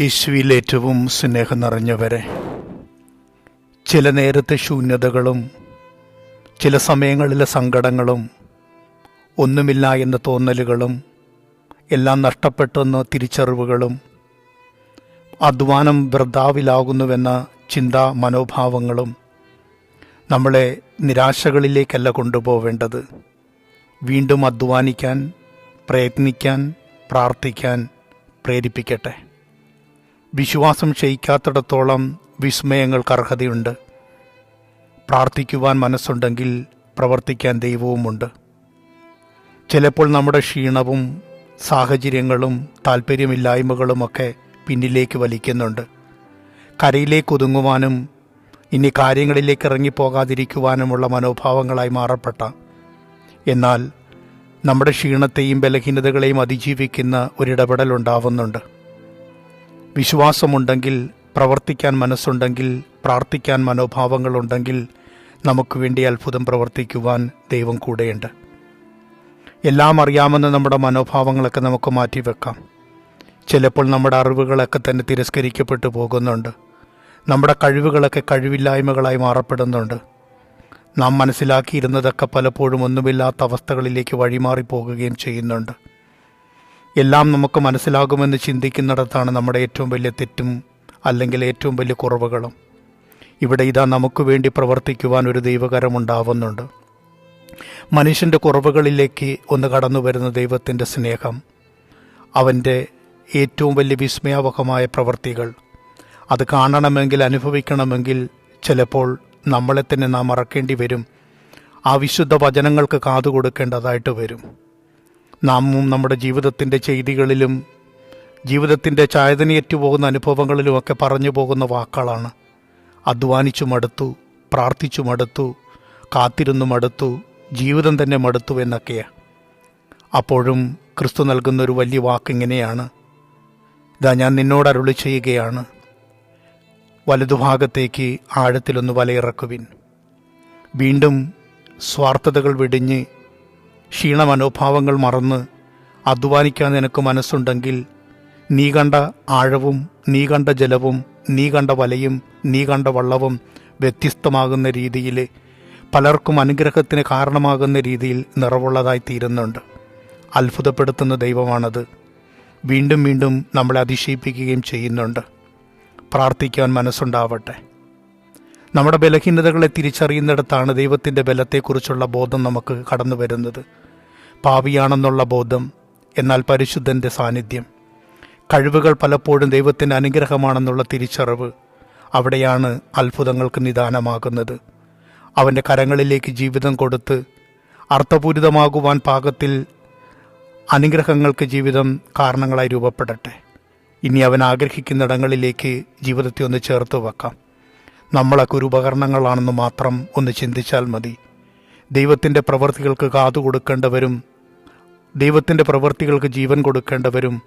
യേശുവിൽ ഏറ്റവും സ്നേഹം നിറഞ്ഞവരെ. ചില നേരത്തെ ശൂന്യതകളും ചില സമയങ്ങളിലെ സങ്കടങ്ങളും ഒന്നുമില്ല എന്ന തോന്നലുകളും എല്ലാം നഷ്ടപ്പെട്ടെന്ന തിരിച്ചറിവുകളും അധ്വാനം വൃദ്ധാവിലാകുന്നുവെന്ന ചിന്താ മനോഭാവങ്ങളും നമ്മളെ നിരാശകളിലേക്കല്ല കൊണ്ടുപോവേണ്ടത്. വീണ്ടും അധ്വാനിക്കാൻ പ്രയത്നിക്കാൻ പ്രാർത്ഥിക്കാൻ പ്രേരിപ്പിക്കട്ടെ. വിശ്വാസം ക്ഷയിക്കാത്തിടത്തോളം വിസ്മയങ്ങൾക്ക് അർഹതയുണ്ട്. പ്രാർത്ഥിക്കുവാൻ മനസ്സുണ്ടെങ്കിൽ പ്രവർത്തിക്കാൻ ദൈവവുമുണ്ട്. ചിലപ്പോൾ നമ്മുടെ ക്ഷീണവും സാഹചര്യങ്ങളും താല്പര്യമില്ലായ്മകളുമൊക്കെ പിന്നിലേക്ക് വലിക്കുന്നുണ്ട്. കരയിലേക്ക് ഒതുങ്ങുവാനും ഇനി കാര്യങ്ങളിലേക്ക് ഇറങ്ങിപ്പോകാതിരിക്കുവാനുമുള്ള മനോഭാവങ്ങളായി മാറപ്പെട്ട എന്നാൽ നമ്മുടെ ക്ഷീണത്തെയും ബലഹീനതകളെയും അതിജീവിക്കുന്ന ഒരിടപെടൽ ഉണ്ടാവുന്നുണ്ട്. വിശ്വാസമുണ്ടെങ്കിൽ പ്രവർത്തിക്കാൻ മനസ്സുണ്ടെങ്കിൽ പ്രാർത്ഥിക്കാൻ മനോഭാവങ്ങളുണ്ടെങ്കിൽ നമുക്ക് വേണ്ടി അത്ഭുതം പ്രവർത്തിക്കുവാൻ ദൈവം കൂടെയുണ്ട്. എല്ലാം അറിയാമെന്ന് നമ്മുടെ മനോഭാവങ്ങളൊക്കെ നമുക്ക് മാറ്റി വെക്കാം. ചിലപ്പോൾ നമ്മുടെ അറിവുകളൊക്കെ തന്നെ തിരസ്കരിക്കപ്പെട്ടു പോകുന്നുണ്ട്. നമ്മുടെ കഴിവുകളൊക്കെ കഴിവില്ലായ്മകളായി മാറപ്പെടുന്നുണ്ട്. നാം മനസ്സിലാക്കിയിരുന്നതൊക്കെ പലപ്പോഴും ഒന്നുമില്ലാത്ത അവസ്ഥകളിലേക്ക് വഴിമാറി പോകുകയും ചെയ്യുന്നുണ്ട്. എല്ലാം നമുക്ക് മനസ്സിലാകുമെന്ന് ചിന്തിക്കുന്നിടത്താണ് നമ്മുടെ ഏറ്റവും വലിയ തെറ്റും അല്ലെങ്കിൽ ഏറ്റവും വലിയ കുറവുകളും. ഇവിടെ ഇതാ നമുക്ക് വേണ്ടി പ്രവർത്തിക്കുവാൻ ഒരു ദൈവകരം ഉണ്ടാവുന്നുണ്ട്. മനുഷ്യന്റെ കുറവുകളിലേക്ക് ഒന്ന് കടന്നു വരുന്ന ദൈവത്തിന്റെ സ്നേഹം അവന്റെ ഏറ്റവും വലിയ വിസ്മയാവഹമായ പ്രവൃത്തികൾ അത് കാണണമെങ്കിൽ അനുഭവിക്കണമെങ്കിൽ ചിലപ്പോൾ നമ്മളെ തന്നെ നാം മറക്കേണ്ടി വരും. ആ വിശുദ്ധ വചനങ്ങൾക്ക് കാതു കൊടുക്കേണ്ടതായിട്ട് വരും. നാമും നമ്മുടെ ജീവിതത്തിന്റെ ചെയ്തികളിലും ജീവിതത്തിന്റെ ചായതനയേറ്റു പോകുന്ന അനുഭവങ്ങളിലുമൊക്കെ പറഞ്ഞു പോകുന്ന വാക്കുകളാണ്. അധ്വാനിച്ചു മടുത്തു പ്രാർത്ഥിച്ചു മടുത്തു കാത്തിരുന്നു മടുത്തു ജീവിതം തന്നെ മടുത്തു എന്നൊക്കെയാണ് അപ്പോഴും ക്രിസ്തു നൽകുന്ന ഒരു വലിയ വാക്ക് ഇങ്ങനെയാണ്. ഇതാ ഞാൻ നിന്നോട് അരുളി ചെയ്യുകയാണ്. വലതുഭാഗത്തേക്ക് ആഴത്തിലൊന്ന് വലയിറക്കുവിൻ. വീണ്ടും സ്വാർത്ഥതകൾ വെടിഞ്ഞ് ക്ഷീണമനോഭാവങ്ങൾ മറന്ന് അധ്വാനിക്കാൻ നിനക്ക് മനസ്സുണ്ടെങ്കിൽ നീ കണ്ട ആഴവും നീ കണ്ട ജലവും നീ കണ്ട വലയും നീ കണ്ട വള്ളവും വ്യത്യസ്തമാകുന്ന രീതിയിൽ പലർക്കും അനുഗ്രഹത്തിന് കാരണമാകുന്ന രീതിയിൽ നിറവുള്ളതായി തീരുന്നുണ്ട്. അത്ഭുതപ്പെടുത്തുന്ന ദൈവമാണത്. വീണ്ടും വീണ്ടും നമ്മളെ അതിശയിപ്പിക്കുകയും ചെയ്യുന്നുണ്ട്. പ്രാർത്ഥിക്കാൻ മനസ്സുണ്ടാവട്ടെ. നമ്മുടെ ബലഹീനതകളെ തിരിച്ചറിയുന്നിടത്താണ് ദൈവത്തിന്റെ ബലത്തെക്കുറിച്ചുള്ള ബോധം നമുക്ക് കടന്നു വരുന്നത്. പാവിയാണെന്നുള്ള ബോധം എന്നാൽ പരിശുദ്ധന്റെ സാന്നിധ്യം. കഴിവുകൾ പലപ്പോഴും ദൈവത്തിന്റെ അനുഗ്രഹമാണെന്നുള്ള തിരിച്ചറിവ് അവിടെയാണ് അത്ഭുതങ്ങൾക്ക് നിദാനമാകുന്നത്. അവന്റെ കരങ്ങളിലേക്ക് ജീവിതം കൊടുത്ത് അർത്ഥപൂരിതമാകുവാൻ പാകത്തിൽ അനുഗ്രഹങ്ങൾക്ക് ജീവിതം കാരണങ്ങളായി രൂപപ്പെടട്ടെ. ഇനി അവൻ ആഗ്രഹിക്കുന്നിടങ്ങളിലേക്ക് ജീവിതത്തെ ഒന്ന് ചേർത്ത് വെക്കാം. നമ്മളൊക്കെ ഒരു ഉപകരണങ്ങളാണെന്ന് മാത്രം ഒന്ന് ചിന്തിച്ചാൽ മതി. ദൈവത്തിന്റെ പ്രവൃത്തികൾക്ക് കാതു കൊടുക്കേണ്ടവരും ദൈവത്തിന്റെ പ്രവൃത്തികൾക്ക് ജീവൻ കൊടുക്കേണ്ടവരും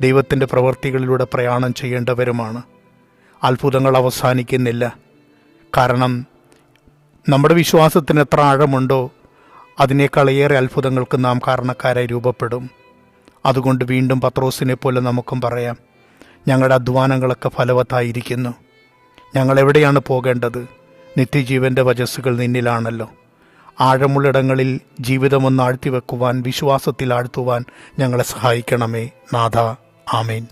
ദൈവത്തിന്റെ പ്രവൃത്തികളിലൂടെ പ്രയാണം ചെയ്യേണ്ടവരുമാണ്. അത്ഭുതങ്ങൾ അവസാനിക്കുന്നില്ല. കാരണം നമ്മുടെ വിശ്വാസത്തിന് എത്ര ആഴമുണ്ടോ അതിനേക്കാളേറെ അത്ഭുതങ്ങൾക്ക് നാം കാരണക്കാരായി രൂപപ്പെടും. അതുകൊണ്ട് വീണ്ടും പത്രോസിനെ പോലെ നമുക്കും പറയാം ഞങ്ങളുടെ അധ്വാനങ്ങളൊക്കെ ഫലവത്തായിരിക്കുന്നു. ഞങ്ങൾ എവിടെയാണ് പോകേണ്ടത്? നിത്യജീവന്റെ വചസ്സുകൾ നിന്നിലാണല്ലോ. ആഴമുള്ളിടങ്ങളിൽ ജീവിതമൊന്ന് ആഴ്ത്തിവെക്കുവാൻ വിശ്വാസത്തിൽ ആഴ്ത്തുവാൻ ഞങ്ങളെ സഹായിക്കണമേ നാഥ. ആമേൻ.